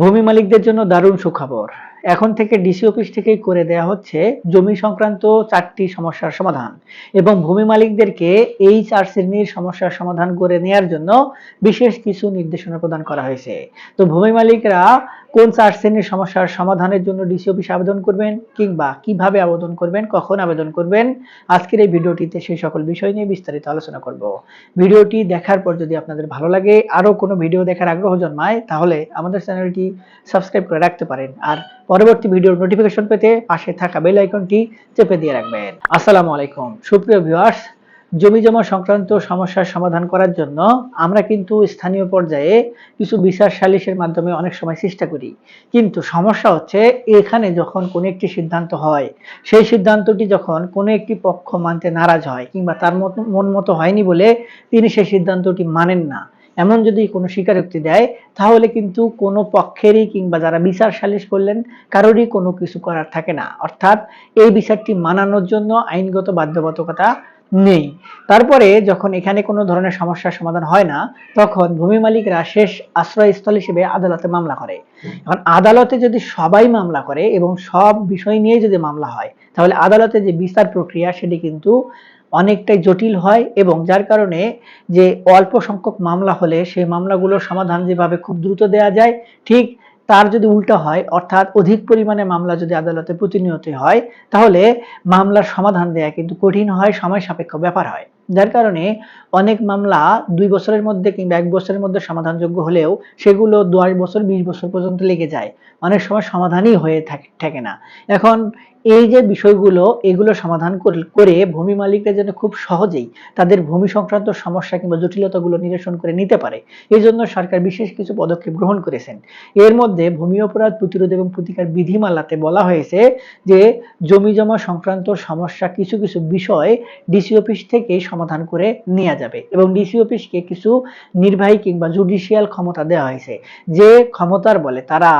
ভূমি মালিকদের জন্য দারুণ সুখবর। এখন থেকে ডিসি অফিস থেকেই করে দেয়া হচ্ছে জমি সংক্রান্ত চারটি সমস্যার সমাধান এবং ভূমি মালিকদেরকে এই চার শ্রেণির সমস্যার সমাধান করে নেয়ার জন্য বিশেষ কিছু নির্দেশনা প্রদান করা হয়েছে। তো ভূমি মালিকরা কোন চার শ্রেণির সমস্যার সমাধানের জন্য ডিসি অফিসে আবেদন করবেন কিংবা কীভাবে আবেদন করবেন, কখন আবেদন করবেন, আজকের এই ভিডিওটিতে সেই সকল বিষয় নিয়ে বিস্তারিত আলোচনা করব। ভিডিওটি দেখার পর যদি আপনাদের ভালো লাগে আরও কোনো ভিডিও দেখার আগ্রহ জন্মায়, তাহলে আমাদের চ্যানেলটি সাবস্ক্রাইব করে রাখতে পারেন। আর পরবর্তী ভিডিওর নোটিফিকেশন পেতে পাশে থাকা বেল আইকনটি চেপে দিয়ে রাখবেন। আসসালামু আলাইকুম। সুপ্রিয় ভিউয়ার্স জমি জমা সংক্রান্ত সমস্যার সমাধান করার জন্য আমরা কিন্তু স্থানীয় পর্যায়ে কিছু বিচার সালিশের মাধ্যমে অনেক সময় চেষ্টা করি। কিন্তু সমস্যা হচ্ছে, এখানে যখন কোনো একটি সিদ্ধান্ত হয়, সেই সিদ্ধান্তটি যখন কোনো একটি পক্ষ মানতে নারাজ হয় কিংবা তার মতো মন মতো হয়নি বলে তিনি সেই সিদ্ধান্তটি মানেন না এমন যদি কোনো স্বীকারোক্তি দেয়, তাহলে কিন্তু কোনো পক্ষেরই কিংবা যারা বিচার সালিশ করলেন, কারোরই কোনো কিছু করার থাকে না। অর্থাৎ এই বিচারটি মানানোর জন্য আইনগত বাধ্যবাধকতা নেই। তারপরে যখন এখানে কোনো ধরনের সমস্যার সমাধান হয় না, তখন ভূমি মালিকরা শেষ আশ্রয়স্থল হিসেবে আদালতে মামলা করে। এখন আদালতে যদি সবাই মামলা করে এবং সব বিষয় নিয়ে যদি মামলা হয়, তাহলে আদালতে যে বিচার প্রক্রিয়া, সেটি কিন্তু অনেকটাই জটিল হয় এবং যার কারণে যে অল্প সংখ্যক মামলা হলে সেই মামলাগুলোর সমাধান যেভাবে খুব দ্রুত দেয়া যায়, ঠিক তার যদি উল্টা হয়, অর্থাৎ অধিক পরিমাণে মামলা যদি আদালতে প্রতিনিয়ত হয়, তাহলে মামলার সমাধান দেয়া কিন্তু কঠিন হয়, সময় সাপেক্ষ ব্যাপার হয়। যার কারণে অনেক মামলা দুই বছরের মধ্যে কিংবা এক বছরের মধ্যে সমাধানযোগ্য হলেও সেগুলো দশ বছর, বিশ বছর পর্যন্ত লেগে যায়। অনেক সময় সমাধানই হয়ে থাকে থাকে না। এখন এই যে বিষয়গুলো, এগুলো সমাধান করে- করে ভূমি মালিকরা যেন খুব সহজেই তাদের ভূমি সংক্রান্ত সমস্যা কিংবা জটিলতাগুলো নিরসন করে নিতে পারে এই জন্য সরকার বিশেষ কিছু পদক্ষেপ গ্রহণ করেছেন। এর মধ্যে ভূমি অপরাধ প্রতিরোধ এবং প্রতিকার বিধিমালাতে বলা হয়েছে যে, জমি জমা সংক্রান্ত সমস্যা কিছু কিছু বিষয় ডিসি অফিস থেকে সমাধান করে নেওয়া যাবে। এবং ডিসি অফিসকে কিছু নির্বাহী কিংবা জুডিশিয়াল ক্ষমতা দেওয়া হয়েছে। যে ক্ষমতার বলে তারা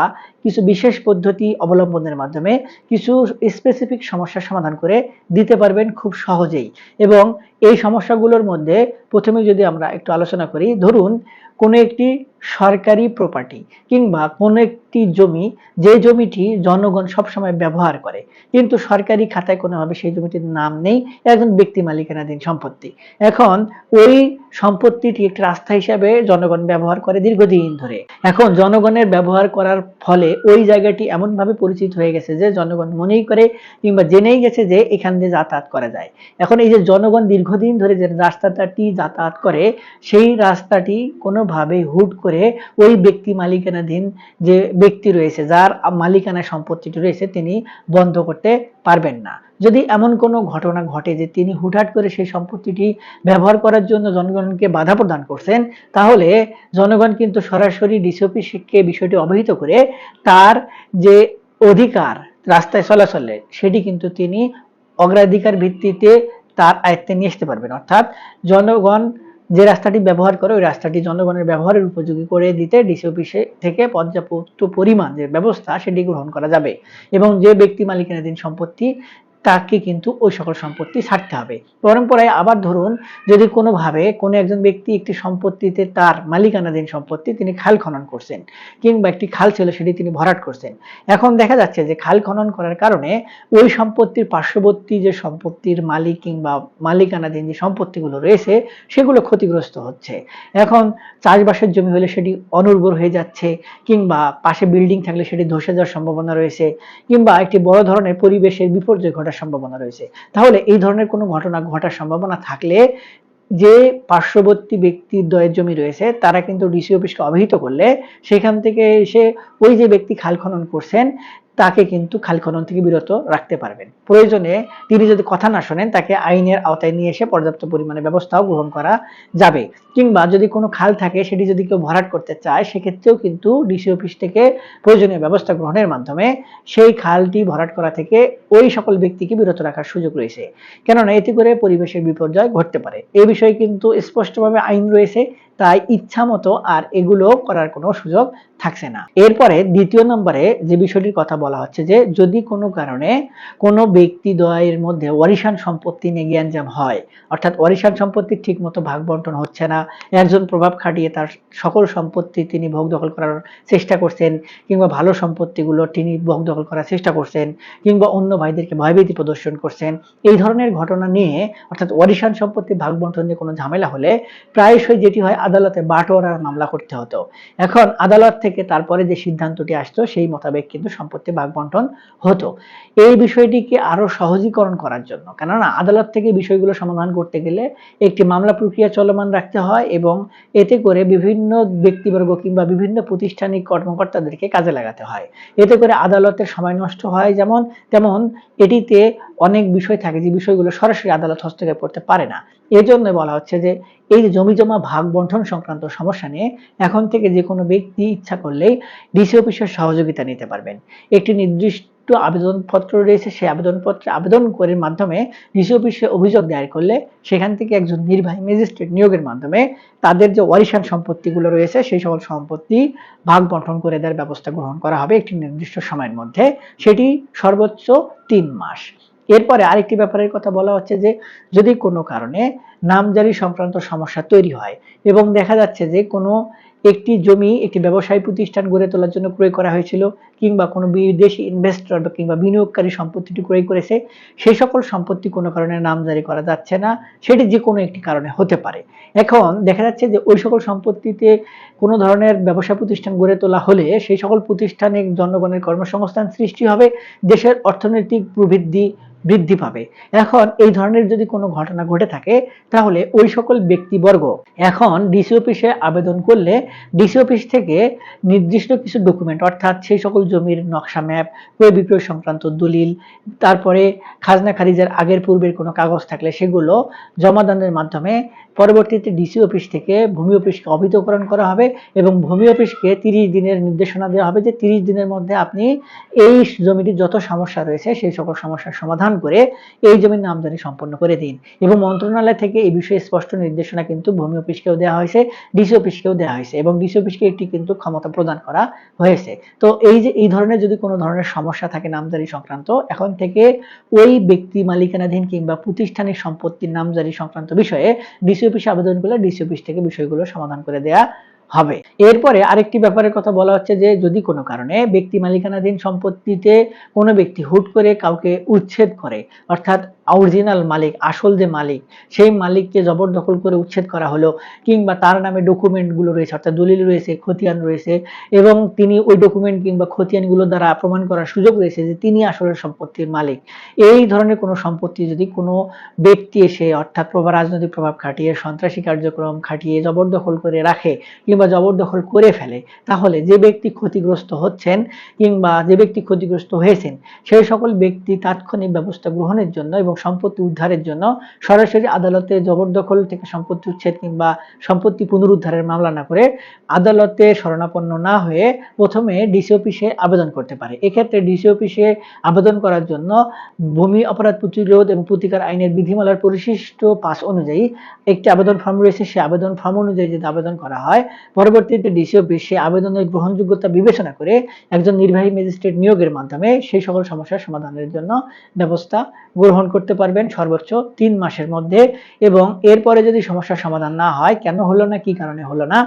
কিছু বিশেষ পদ্ধতি অবলম্বনের মাধ্যমে কিছু স্পেসিফিক সমস্যার সমাধান করে দিতে পারবেন খুব সহজেই। এবং এই সমস্যাগুলোর মধ্যে প্রথমে যদি আমরা একটু আলোচনা করি, ধরুন কোনো একটি সরকারি প্রপার্টি কিংবা কোনো একটি জমি, যে জমিটি জনগণ সবসময় ব্যবহার করে, কিন্তু সরকারি খাতায় কোনোভাবে সেই জমিটির নাম নেই, একজন ব্যক্তি মালিকানাধীন সম্পত্তি। এখন ওই সম্পত্তিটি একটি রাস্তা হিসাবে জনগণ ব্যবহার করে দীর্ঘদিন ধরে। এখন জনগণের ব্যবহার করার ফলে ওই জায়গাটি এমনভাবে পরিচিত হয়ে গেছে যে জনগণ মনেই করে কিংবা জেনেই গেছে যে এখান দিয়ে যাতায়াত করা যায়। এখন এই যে জনগণ দীর্ঘদিন ধরে যে রাস্তাটি যাতায়াত করে, সেই রাস্তাটি কোনোভাবে হুট করে ওই ব্যক্তি মালিকানাধীন যে ব্যক্তি রয়েছে, যার মালিকানা সম্পত্তিটি রয়েছে, তিনি বন্ধ করতে পারবেন না। যদি এমন কোনো ঘটনা ঘটে যে তিনি হুটহাট করে সেই সম্পত্তিটি ব্যবহার করার জন্য জনগণকে বাধা প্রদান করছেন, তাহলে জনগণ কিন্তু সরাসরি ডিসি অফিসকে বিষয়টি অবহিত করে তার যে অধিকার রাস্তায় চলাচলে, সেটি কিন্তু তিনি অগ্রাধিকার ভিত্তিতে তার আয়ত্তে নিয়ে আসতে পারবেন। অর্থাৎ জনগণ যে রাস্তাটি ব্যবহার করে, ওই রাস্তাটি জনগণের ব্যবহারের উপযোগী করে দিতে ডিসি অফিসে থেকে পর্যাপ্ত পরিমাণ যে ব্যবস্থা, সেটি গ্রহণ করা যাবে। এবং যে ব্যক্তি মালিকানাধীন সম্পত্তি তাকে কিন্তু ওই সকল সম্পত্তি ছাড়তে হবে। পরম্পরায় আবার ধরুন, যদি কোনোভাবে কোনো একজন ব্যক্তি একটি সম্পত্তিতে তার মালিকানাধীন সম্পত্তি তিনি খাল খনন করছেন কিংবা একটি খাল ছিল সেটি তিনি ভরাট করছেন। এখন দেখা যাচ্ছে যে খাল খনন করার কারণে ওই সম্পত্তির পার্শ্ববর্তী যে সম্পত্তির মালিক কিংবা মালিকানাধীন যে সম্পত্তিগুলো রয়েছে, সেগুলো ক্ষতিগ্রস্ত হচ্ছে। এখন চাষবাসের জমি হলে সেটি অনুর্বর হয়ে যাচ্ছে কিংবা পাশে বিল্ডিং থাকলে সেটি ধসে যাওয়ার সম্ভাবনা রয়েছে কিংবা একটি বড় ধরনের পরিবেশের বিপর্যয় ঘটার সম্ভাবনা রয়েছে। তাহলে এই ধরনের কোনো ঘটনা ঘটার সম্ভাবনা থাকলে যে পার্শ্ববর্তী ব্যক্তির দয়ের জমি রয়েছে, তারা কিন্তু ডিসি অফিসকে অবহিত করলে সেখান থেকে এসে ওই যে ব্যক্তি খাল খনন করছেন, তাকে কিন্তু খাল খনন থেকে বিরত রাখতে পারবেন। প্রয়োজনে তিনি যদি কথা না শোনেন, তাকে আইনের আওতায় নিয়ে এসে পর্যাপ্ত পরিমাণে ব্যবস্থাও গ্রহণ করা যাবে। কিংবা যদি কোনো খাল থাকে, সেটি যদি কেউ ভরাট করতে চায়, সেক্ষেত্রেও কিন্তু ডিসি অফিস থেকে প্রয়োজনীয় ব্যবস্থা গ্রহণের মাধ্যমে সেই খালটি ভরাট করা থেকে ওই সকল ব্যক্তিকে বিরত রাখার সুযোগ রয়েছে। কেননা এতে করে পরিবেশের বিপর্যয় ঘটতে পারে। এই বিষয়ে কিন্তু স্পষ্টভাবে আইন রয়েছে, তাই ইচ্ছা মতো আর এগুলো করার কোনো সুযোগ থাকছে না। এরপরে দ্বিতীয় নম্বরে যে বিষয়টির কথা বলা হচ্ছে যে, যদি কোনো কারণে কোনো ব্যক্তি দ্বয়ের মধ্যে ওয়ারিশান সম্পত্তি নিয়ে জ্ঞানজাম হয়, অর্থাৎ ওয়ারিশান সম্পত্তি ঠিক মতো ভাগ বন্টন হচ্ছে না একজন প্রভাব খাটিয়ে তার সকল সম্পত্তি তিনি ভোগ দখল করার চেষ্টা করছেন, কিংবা ভালো সম্পত্তিগুলো তিনি ভোগ দখল করার চেষ্টা করছেন, কিংবা অন্য ভাইদেরকে ভয়ভীতি প্রদর্শন করছেন। এই ধরনের ঘটনা নিয়ে, অর্থাৎ ওয়ারিশান সম্পত্তি ভাগ বন্টন নিয়ে কোনো ঝামেলা হলে প্রায়শই যেটি হয় আদালতে বাটোয়ারার মামলা করতে হতো। এখন আদালত থেকে তারপরে যে সিদ্ধান্তটি আসতো, সেই মোতাবেক কিন্তু সম্পত্তি ভাগ বন্টন হতো। এই বিষয়টিকে আরও সহজীকরণ করার জন্য, কেননা আদালত থেকে বিষয়গুলো সমাধান করতে গেলে একটি মামলা প্রক্রিয়া চলমান রাখতে হয় এবং এতে করে বিভিন্ন ব্যক্তিবর্গ কিংবা বিভিন্ন প্রতিষ্ঠানিক কর্মকর্তাদেরকে কাজে লাগাতে হয়। এতে করে আদালতের সময় নষ্ট হয়। যেমন, তেমন এটিতে অনেক বিষয় থাকে যে বিষয়গুলো সরাসরি আদালত হস্তক্ষেপ করতে পারে না। এজন্য বলা হচ্ছে যে এই জমি জমা ভাগ বন্টন সংক্রান্ত সমস্যা নিয়ে এখন থেকে যে কোনো ব্যক্তি ইচ্ছা করলেই ডিসি অফিসের সহযোগিতা নিতে পারবেন। একটি নির্দিষ্ট আবেদনপত্র রয়েছে, সেই আবেদনপত্রে আবেদন করে মাধ্যমে ডিসি অফিসে অভিযোগ দায়ের করলে সেখান থেকে একজন নির্বাহী ম্যাজিস্ট্রেট নিয়োগের মাধ্যমে তাদের যে ওয়ারিশান সম্পত্তিগুলো রয়েছে, সেই সকল সম্পত্তি ভাগ বন্টন করে দেওয়ার ব্যবস্থা গ্রহণ করা হবে একটি নির্দিষ্ট সময়ের মধ্যে, সেটি সর্বোচ্চ তিন মাস। এরপরে আরেকটি ব্যাপারের কথা বলা হচ্ছে যে, যদি কোনো কারণে নামজারি সংক্রান্ত সমস্যা তৈরি হয় এবং দেখা যাচ্ছে যে কোনো একটি জমি একটি ব্যবসায়ী প্রতিষ্ঠান গড়ে তোলার জন্য ক্রয় করা হয়েছিল কিংবা কোনো বিদেশি ইনভেস্টর বা কিংবা বিনিয়োগকারী সম্পত্তিটি ক্রয় করেছে, সেই সকল সম্পত্তি কোনো কারণে নামজারি করা যাচ্ছে না, সেটি যে কোনো একটি কারণে হতে পারে। এখন দেখা যাচ্ছে যে ওই সকল সম্পত্তিতে কোনো ধরনের ব্যবসা প্রতিষ্ঠান গড়ে তোলা হলে সেই সকল প্রতিষ্ঠানে জনগণের কর্মসংস্থান সৃষ্টি হবে, দেশের অর্থনৈতিক প্রবৃদ্ধি বৃদ্ধি পাবে। এখন এই ধরনের যদি কোনো ঘটনা ঘটে থাকে, তাহলে ওই সকল ব্যক্তিবর্গ এখন ডিসি অফিসে আবেদন করলে ডিসি অফিস থেকে নির্দিষ্ট কিছু ডকুমেন্ট অর্থাৎ সেই সকল জমির নকশা ম্যাপ ক্রয় বিক্রয় সংক্রান্ত দলিল, তারপরে খাজনা খারিজের আগের পূর্বের কোনো কাগজ থাকলে সেগুলো জমাদানের মাধ্যমে পরবর্তীতে ডিসি অফিস থেকে ভূমি অফিসকে অবহিতকরণ করা হবে এবং ভূমি অফিসকে তিরিশ দিনের নির্দেশনা দেওয়া হবে যে তিরিশ দিনের মধ্যে আপনি এই জমিটির যত সমস্যা রয়েছে সেই সকল সমস্যার সমাধান করে এই জমির নামজারি সম্পন্ন করে দিন। এবং মন্ত্রণালয় থেকে এই বিষয়ে স্পষ্ট নির্দেশনা কিন্তু ভূমি অফিসকেও দেওয়া হয়েছে ডিসি অফিসকেও দেওয়া হয়েছে এবং ডিসি অফিসকে এটি কিন্তু ক্ষমতা প্রদান করা হয়েছে। তো এই যে, এই ধরনের যদি কোনো ধরনের সমস্যা থাকে নামজারি সংক্রান্ত, এখন থেকে ওই ব্যক্তি মালিকানাধীন কিংবা প্রতিষ্ঠানের সম্পত্তির নামজারি সংক্রান্ত বিষয়ে ডিসি অফিসে আবেদন করলে ডিসি অফিস থেকে বিষয়গুলো সমাধান করে দেয়া হবে। এরপরে আরেকটি ব্যাপারের কথা বলা হচ্ছে যে, যদি কোনো কারণে ব্যক্তি মালিকানাধীন সম্পত্তিতে কোনো ব্যক্তি হুট করে কাউকে উচ্ছেদ করে, অর্থাৎ অরিজিনাল মালিক, আসল যে মালিক, সেই মালিককে জবরদখল করে উচ্ছেদ করা হলো, কিংবা তার নামে ডকুমেন্টগুলো রয়েছে, অর্থাৎ দলিল রয়েছে, খতিয়ান রয়েছে, এবং তিনি ওই ডকুমেন্ট কিংবা খতিয়ানগুলো দ্বারা প্রমাণ করার সুযোগ রয়েছে যে তিনি আসলে সম্পত্তির মালিক। এই ধরনের কোনো সম্পত্তি যদি কোনো ব্যক্তি এসে, অর্থাৎ রাজনৈতিক প্রভাব খাটিয়ে, সন্ত্রাসী কার্যক্রম খাটিয়ে জবরদখল করে রাখে, কিংবা জবরদখল করে ফেলে, তাহলে যে ব্যক্তি ক্ষতিগ্রস্ত হচ্ছেন, কিংবা যে ব্যক্তি ক্ষতিগ্রস্ত হয়েছেন, সেই সকল ব্যক্তি তাৎক্ষণিক ব্যবস্থা গ্রহণের জন্য এবং সম্পত্তি উদ্ধারের জন্য সরাসরি আদালতে জবরদখল থেকে সম্পত্তি উচ্ছেদ কিংবা সম্পত্তি পুনরুদ্ধারের মামলা না করে আদালতে শরণাপন্ন না হয়ে প্রথমে ডিসি অফিসে আবেদন করতে পারে। এক্ষেত্রে ডিসি অফিসে আবেদন করার জন্য ভূমি অপরাধ প্রতিরোধ এবং প্রতিকার আইনের বিধিমালার পরিশিষ্ট পাস অনুযায়ী একটি আবেদন ফর্ম রয়েছে। সেই আবেদন ফর্ম অনুযায়ী যদি আবেদন করা হয়, পরবর্তীতে ডিসি অফিস সেই আবেদনের গ্রহণযোগ্যতা বিবেচনা করে একজন নির্বাহী ম্যাজিস্ট্রেট নিয়োগের মাধ্যমে সেই সকল সমস্যার সমাধানের জন্য ব্যবস্থা গ্রহণ করতে পারবেন সর্বোচ্চ তিন মাসের মধ্যে এবং এরপরে যদি সমস্যার সমাধান না হয়, কেন হলো না, কি কারণে হলো না,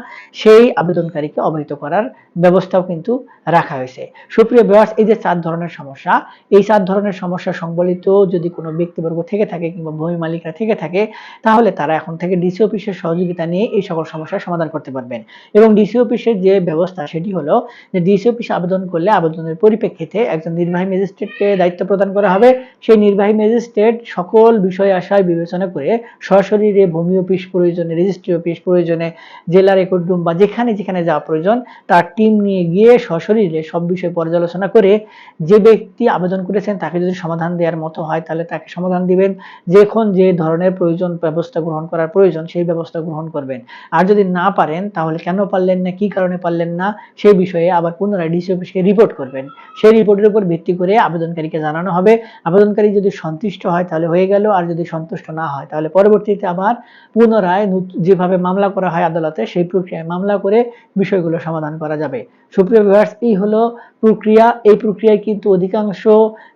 সেই আবেদনকারীকে অবহিত করার ব্যবস্থাও কিন্তু রাখা হয়েছে। সুপ্রিয় ভিউয়ার্স এই যে চার ধরনের সমস্যা, এই চার ধরনের সমস্যা সংবলিত যদি কোনো ব্যক্তিবর্গ থেকে থাকে কিংবা ভূমি মালিকরা থেকে থাকে, তাহলে তারা এখন থেকে ডিসি অফিসের সহযোগিতা নিয়ে এই সকল সমস্যার সমাধান করতে পারবেন। এবং ডিসি অফিসের যে ব্যবস্থা, সেটি হলো যে ডিসি অফিসে আবেদন করলে আবেদনের পরিপ্রেক্ষিতে একজন নির্বাহী ম্যাজিস্ট্রেটকে দায়িত্ব প্রদান করা হবে। সেই নির্বাহী ম্যাজিস্ট্রেট সকল বিষয় আশায় বিবেচনা করে সরাসরি রে ভূমি অফিস প্রয়োজনে, রেজিস্ট্রি অফিস প্রয়োজনে, জেলা রেকর্ড রুম বা যেখানে যেখানে যাওয়া প্রয়োজন, তার টিম নিয়ে গিয়ে সশরীরে সব বিষয় পর্যালোচনা করে যে ব্যক্তি আবেদন করেছেন, তাকে যদি সমাধান দেওয়ার মতো হয়, তাহলে তাকে সমাধান দিবেন। যখন যে ধরনের প্রয়োজন ব্যবস্থা গ্রহণ করার প্রয়োজন, সেই ব্যবস্থা গ্রহণ করবেন। আর যদি না পারেন, তাহলে কেন পারলেন না, কি কারণে পারলেন না, সেই বিষয়ে আবার পুনরায় ডিসি অফিসকে রিপোর্ট করবেন। সেই রিপোর্টের উপর ভিত্তি করে আবেদনকারীকে জানানো হবে। আবেদনকারী যদি সন্তুষ্ট হয়, তাহলে হয়ে গেল। আর যদি সন্তুষ্ট না হয়, তাহলে পরবর্তীতে আবার পুনরায় যেভাবে মামলা করা হয় আদালতে, সেই প্রক্রিয়ায় মামলা করে বিষয়গুলো সমাধান করা যাবে। সুপ্রিয় ভিউয়ার্স এই হলো প্রক্রিয়া। এই প্রক্রিয়ায় কিন্তু অধিকাংশ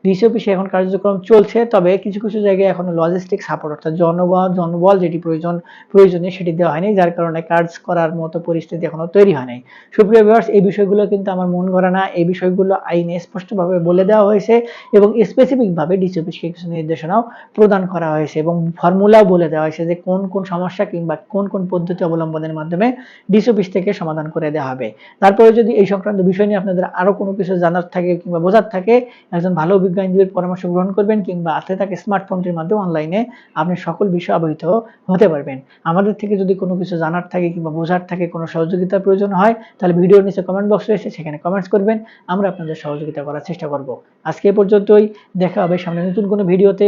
ডিসি অফিসে এখন কার্যক্রম চলছে, তবে কিছু কিছু জায়গায় এখনও লজিস্টিক সাপোর্ট অর্থাৎ জনবল জনবল যেটি প্রয়োজন, প্রয়োজনীয় সেটি দেওয়া হয়নি, যার কারণে কাজ করার মতো পরিস্থিতি এখনও তৈরি হয় নাই। সুপ্রিয় ভিউয়ার্স এই বিষয়গুলো কিন্তু আমার মন গড়া না। এই বিষয়গুলো আইনে স্পষ্টভাবে বলে দেওয়া হয়েছে এবং স্পেসিফিকভাবে ডিসি অফিসকে কিছু নির্দেশনাও প্রদান করা হয়েছে এবং ফর্মুলাও বলে দেওয়া হয়েছে যে কোন কোন সমস্যা কিংবা কোন কোন পদ্ধতি অবলম্বনের মাধ্যমে ডিসি অফিস থেকে সমাধান করে দেওয়া হবে। তারপরে যদি এই সংক্রান্ত বিষয় নিয়ে আপনাদের আরও কোনো কিছু জানার থাকে কিংবা বোঝার থাকে, একজন ভালো আইনজীবীর পরামর্শ গ্রহণ করবেন কিংবা হাতে থাকে স্মার্টফোনটির মাধ্যমে অনলাইনে আপনি সকল বিষয় অবহিত হতে পারবেন। আমাদের থেকে যদি কোনো কিছু জানার থাকে কিংবা বোঝার থাকে, কোনো সহযোগিতার প্রয়োজন হয়, তাহলে ভিডিওর নিচে কমেন্ট বক্স রয়েছে, সেখানে কমেন্টস করবেন। আমরা আপনাদের সহযোগিতা করার চেষ্টা করব। আজকে পর্যন্তই। দেখা হবে সামনে নতুন কোনো ভিডিওতে